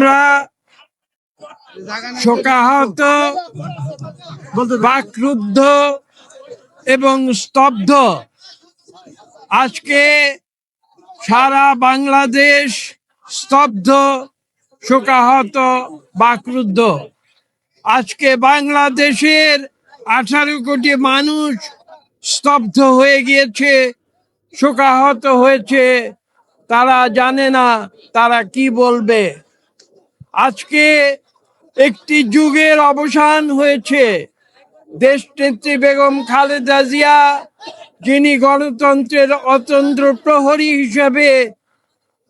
আমরা শোকাহত, বাকরুদ্ধ এবং স্তব্ধ। আজকে সারা বাংলাদেশ স্তব্ধ, শোকাহত, বাকরুদ্ধ। আজকে বাংলাদেশের আঠারো কোটি মানুষ স্তব্ধ হয়ে গিয়েছে, শোকাহত হয়েছে। তারা জানে না তারা কি বলবে। আজকে একটি যুগের অবসান হয়েছে। দেশ নেত্রী বেগম খালেদা জিয়া, যিনি গণতন্ত্রের অতন্ত্র প্রহরী হিসেবে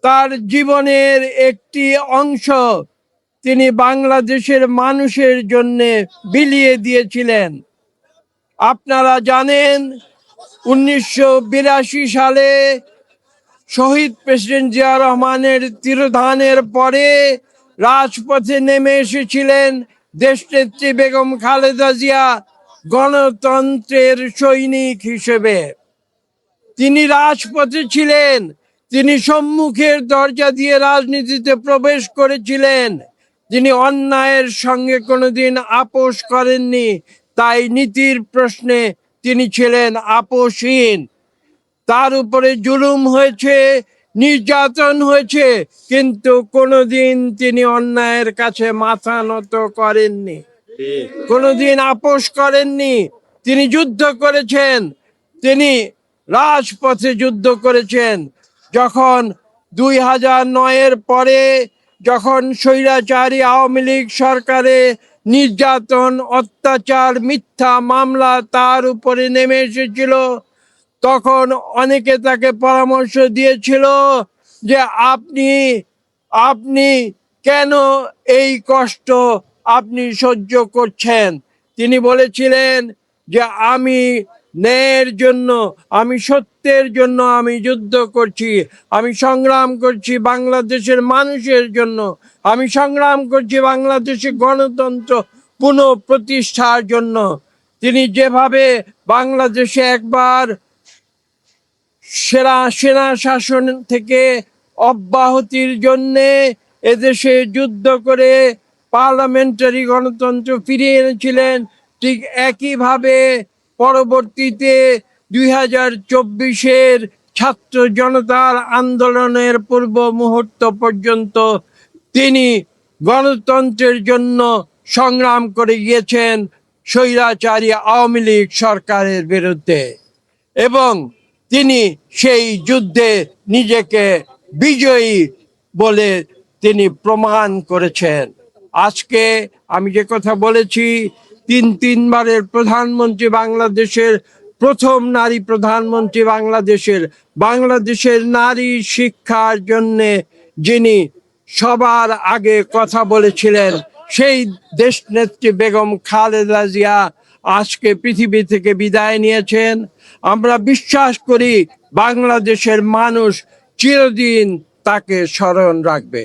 তার জীবনের একটি অংশ, তিনি বাংলাদেশের মানুষের জন্য বিলিয়ে দিয়েছিলেন। আপনারা জানেন, উনিশশো বিরাশি সালে শহীদ প্রেসিডেন্ট জিয়া রহমানের তিরোধানের পরে রাজপথে নেমে এসেছিলেন দেশনেত্রী বেগম খালেদা জিয়া, গণতন্ত্রের সৈনিক হিসেবে। তিনি রাজপথে ছিলেন, তিনি সম্মুখের দরজা দিয়ে রাজনীতিতে প্রবেশ করেছিলেন। তিনি অন্যায়ের সঙ্গে কোনোদিন আপোষ করেননি, তাই নীতির প্রশ্নে তিনি ছিলেন আপোষহীন। তার উপরে জুলুম হয়েছে নির্যাতন হয়েছে, কিন্তু কোনোদিন তিনি অন্যায়ের কাছে মাথা নত করেননি। কোনোদিন আপোষ করেননি। তিনি যুদ্ধ করেছেন। তিনি রাজপথে যুদ্ধ করেছেন। যখন দুই হাজার নয়ের পরে যখন স্বৈরাচারী আওয়ামী লীগ সরকারে নির্যাতন, অত্যাচার, মিথ্যা মামলা তার উপরে নেমে এসেছিল তখন অনেকে তাকে পরামর্শ দিয়েছিল যে আপনি আপনি কেন এই কষ্ট আপনি সহ্য করছেন? তিনি বলেছিলেন যে আমি ন্যায়ের জন্য, আমি সত্যের জন্য আমি যুদ্ধ করছি, আমি সংগ্রাম করছি বাংলাদেশের মানুষের জন্য, আমি সংগ্রাম করছি বাংলাদেশের গণতন্ত্র পুনঃ প্রতিষ্ঠার জন্য। তিনি যেভাবে বাংলাদেশে একবার সেরা সেনা শাসন থেকে অব্যাহতির জন্যে এদেশে যুদ্ধ করে পার্লামেন্টারি গণতন্ত্র ফিরিয়ে এনেছিলেন। ঠিক একইভাবে পরবর্তীতে দুই হাজার চব্বিশের ছাত্র জনতার আন্দোলনের পূর্ব মুহূর্ত পর্যন্ত তিনি গণতন্ত্রের জন্য সংগ্রাম করে গিয়েছেন স্বৈরাচারী আওয়ামী লীগ সরকারের বিরুদ্ধে। এবং তিনি সেই যুদ্ধে নিজেকে বিজয়ী বলে তিনি প্রমাণ করেছেন। আজকে আমি যে কথা বলেছি, তিন তিনবারের প্রধানমন্ত্রী বাংলাদেশের, প্রথম নারী প্রধানমন্ত্রী বাংলাদেশের বাংলাদেশের নারী শিক্ষার জন্যে যিনি সবার আগে কথা বলেছিলেন, সেই দেশনেত্রী বেগম খালেদা জিয়া আজকে পৃথিবী থেকে বিদায় নিয়েছেন। আমরা বিশ্বাস করি বাংলাদেশের মানুষ চিরদিন তাকে স্মরণ রাখবে।